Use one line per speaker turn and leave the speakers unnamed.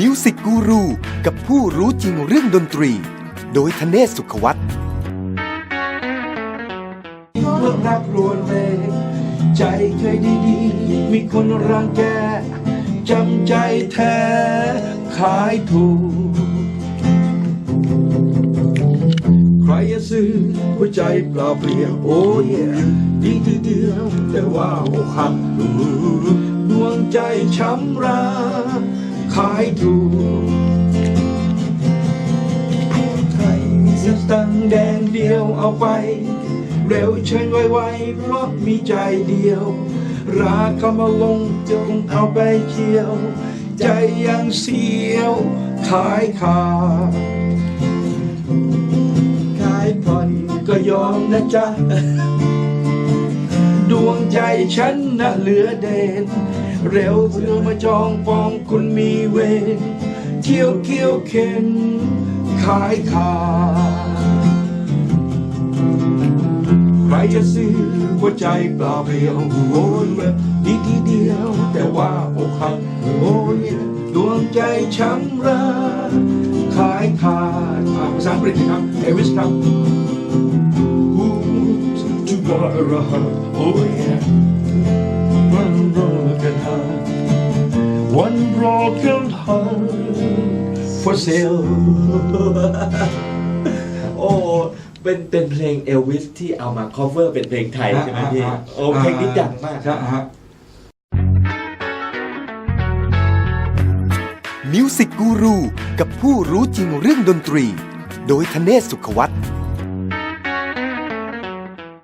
มิวสิกกูรูกับผู้รู้จริงเรื่องดนตรี โดยธเนศสุขวัต
เมื่อรักรวนเลยใจเคยดีๆ มีคนรังแกจำใจแท้ขายถูก ใครจะซื้อหัวใจเปล่าเปลี่ยวโอ้ยดีทีเดียวแต่ว่าอกหักดวงใจช้ำราขายถูกไทยสตังแดงเดียวเอาไป เร็วเชิญไวๆเพราะมีใจเดียว ราคามาลงจงเอาไปเที่ยว ใจยังเสียวขายขาดขายผ่อนก็ยอมนะจ๊ะ ดวงใจฉันน่ะเหลือเด่นเร็วเพื่อมาจองปองคุณมีเวรเที่ยวเกี้ยวเข็นขายขาดใครจะซื้อหัวใจเปล่าเปลี่ยวโอ้ยดีทีเดียว แต่ว่าอกหักโอ้ยดวงใจช้ำราขายขาดอ่าภาษาอังกฤษนะครับเอวิสครับ Who's to buy a heart? Oh yeah, one broken heart, one broken heart for sale.
โอ้เป็นเป็นเพลงเอลวิสที่เอามา cover เป็นเพลงไทยใช่ไหมพี่ โอ้เพลงนี้ดังมาก
ใช่ฮะ
มิวสิกกูรูกับผู้รู้จริงเรื่องดนตรี โดยธเนศสุขวัต